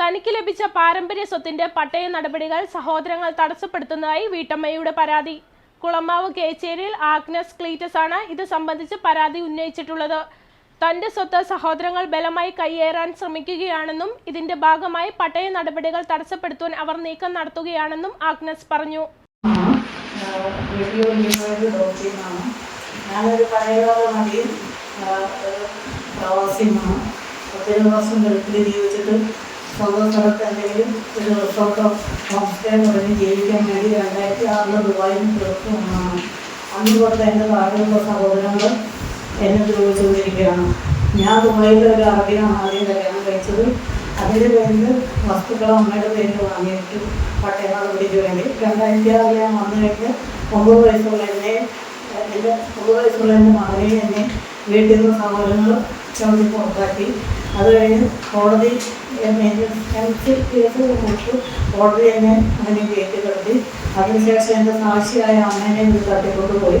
തനിക്ക് ലഭിച്ച പാരമ്പര്യ സ്വത്തിന്റെ പട്ടയ നടപടികൾ സഹോദരങ്ങൾ തടസ്സപ്പെടുത്തുന്നതായി വീട്ടമ്മയുടെ പരാതി. കുളമാവ് കേച്ചേരിയിൽ ആഗ്നസ് ക്ലീറ്റസ് ആണ് ഇത് സംബന്ധിച്ച് പരാതി ഉന്നയിച്ചിട്ടുള്ളത്. തന്റെ സ്വത്ത് സഹോദരങ്ങൾ ബലമായി കയ്യേറാൻ ശ്രമിക്കുകയാണെന്നും ഇതിന്റെ ഭാഗമായി പട്ടയ നടപടികൾ തടസ്സപ്പെടുത്തുവാൻ അവർ നീക്കം നടത്തുകയാണെന്നും ആഗ്നസ് പറഞ്ഞു. ഒത്തിരി വർഷം ഗൾഫിൽ ജീവിച്ചിട്ട് സ്വന്തം എന്തെങ്കിലും ഒരു റിസോർട്ടോ ഹോം സ്റ്റേ തുടങ്ങി ജീവിക്കാൻ വേണ്ടി രണ്ടായിരത്തി ആറിൽ ദുബായിൽ പുറത്തു വന്നതാണ്. അന്ന് തൊട്ട് എന്റെ നാട്ടിലുള്ള സഹോദരങ്ങൾ എന്നെ ദ്രോഹിച്ചുകൊണ്ടിരിക്കുകയാണ് ഞാൻ ദുബായിലെ ഒരു അറബിയാണ് ആദ്യം കല്യാണം കഴിച്ചത്. അതിന്റെ പേരിൽ വസ്തുക്കൾ അമ്മയുടെ പേരിൽ വാങ്ങിയിട്ട് പട്ടയ നടപടിക്ക് വേണ്ടി രണ്ടായിരത്തി ആറിൽ ഞാൻ വന്നു കഴിഞ്ഞ് ഒമ്പത് വയസ്സുള്ള എന്നെ എന്റെ ഒമ്പത് വയസ്സുള്ള എന്റെ മകനെയും എന്നെ വീട്ടിൽ നിന്ന് സഹോദരങ്ങൾ ചവിട്ടി പുറത്താക്കി. അത് കഴിഞ്ഞ് കോടതി എം കോടതി എന്നെ അങ്ങനെ കയറ്റി കിടത്തി അതിനുശേഷം എന്റെ സാക്ഷിയായ അമ്മേനെ ഇത് തട്ടിക്കൊണ്ടുപോയി.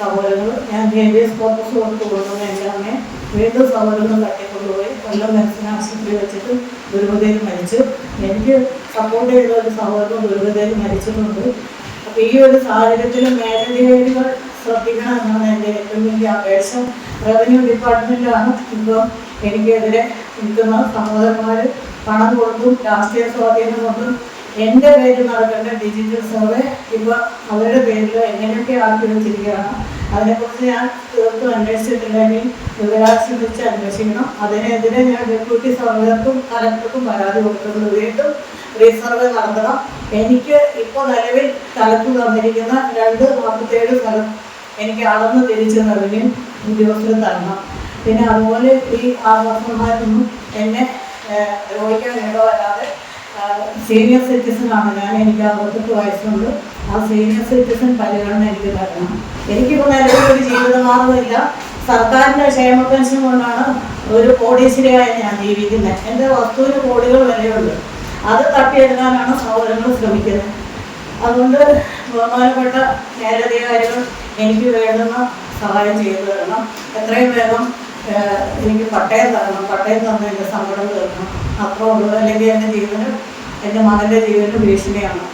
സഹോദരങ്ങൾ ഞാൻ ഹേബിയസ് കോർപ്പസ് കൊടുത്ത് കൊണ്ടുവന്ന എന്റെ അമ്മയെ വീണ്ടും സഹോദരങ്ങൾ തട്ടിക്കൊണ്ടുപോയി. കൊല്ലം മെഡിസിൻ ആശുപത്രി വെച്ചിട്ട് ദുർഗതയിൽ മരിച്ചു. എനിക്ക് സപ്പോർട്ട് ചെയ്ത ഒരു സഹോദരൻ ദുർഗതയിൽ മരിച്ചിട്ടുണ്ട്. അപ്പോൾ ഈ ഒരു സാഹചര്യത്തിൽ മേലധികാരികൾ ശ്രദ്ധിക്കണം എന്നാണ് എന്റെ ഏറ്റവും വലിയ അപേക്ഷ റവന്യൂ ഡിപ്പാർട്ട്മെന്റിലാണ് ഇപ്പോൾ എനിക്കെതിരെ നിൽക്കുന്ന സഹോദരന്മാർ പണം കൊടുത്തും രാഷ്ട്രീയ സ്വാധീനം കൊണ്ടും എന്റെ പേരിൽ നടക്കേണ്ട ഡിജിറ്റൽ സർവേ ഇപ്പോൾ അവരുടെ പേരിൽ എങ്ങനെയൊക്കെ ആക്കി വെച്ചിരിക്കുകയാണ് അതിനെക്കുറിച്ച് ഞാൻ തീർത്തും അന്വേഷിച്ചിട്ടില്ലെങ്കിൽ വിവരാശം അന്വേഷിക്കണം. അതിനെതിരെ ഞാൻ ഡെപ്യൂട്ടി സർവേർക്കും കലക്ടർക്കും പരാതി കൊടുക്കുന്നത് വീണ്ടും റീസർവേ നടത്തണം. എനിക്ക് ഇപ്പോൾ നിലവിൽ കലക്ടർ തന്നിരിക്കുന്ന രണ്ട് നാൽപ്പത്തേഴ് സ്ഥലം എനിക്ക് അളന്ന് തിരിച്ച് റവന്യൂ ഉദ്യോഗസ്ഥർ തരണം. പിന്നെ അതുപോലെ ഈ ആവാസന്മാരൊന്നും എന്നെ രോഗിക്കാൻ ദ്രോഹിക്കാൻ ഇടവരാതെ സീനിയർ സിറ്റിസൺ ആണ്. ഞാൻ എനിക്ക് അറുപത്തെട്ട് വയസ്സുണ്ട്. ആ സീനിയർ സിറ്റിസൺ പരിഗണന എനിക്ക് തരണം. എനിക്കിപ്പോൾ നിലവിലൊരു ജീവിതമാർഗമില്ല സർക്കാരിന്റെ ക്ഷേമ പെൻഷൻ കൊണ്ടാണ് ഒരു കോടീശ്വരിയായി ഞാൻ ജീവിക്കുന്നത്. എന്റെ വസ്തുവിന് കോടികൾ വിലയുണ്ട്. അത് തട്ടിയെടുക്കാനാണ് സഹോദരങ്ങൾ ശ്രമിക്കുന്നത്. അതുകൊണ്ട് ബഹുമാനപ്പെട്ട മേലധികാരികൾ എനിക്ക് വേണ്ടുന്ന സഹായം ചെയ്തു തരണം. എത്രയും വേഗം എനിക്ക് പട്ടയം തരണം. പട്ടയം തന്ന് എന്റെ സങ്കടം തീർക്കണം. അത്രേ ഉള്ളൂ. അല്ലെങ്കിൽ എന്റെ ജീവനും എന്റെ മകന്റെ ജീവനും ഭീഷണിയാണ്.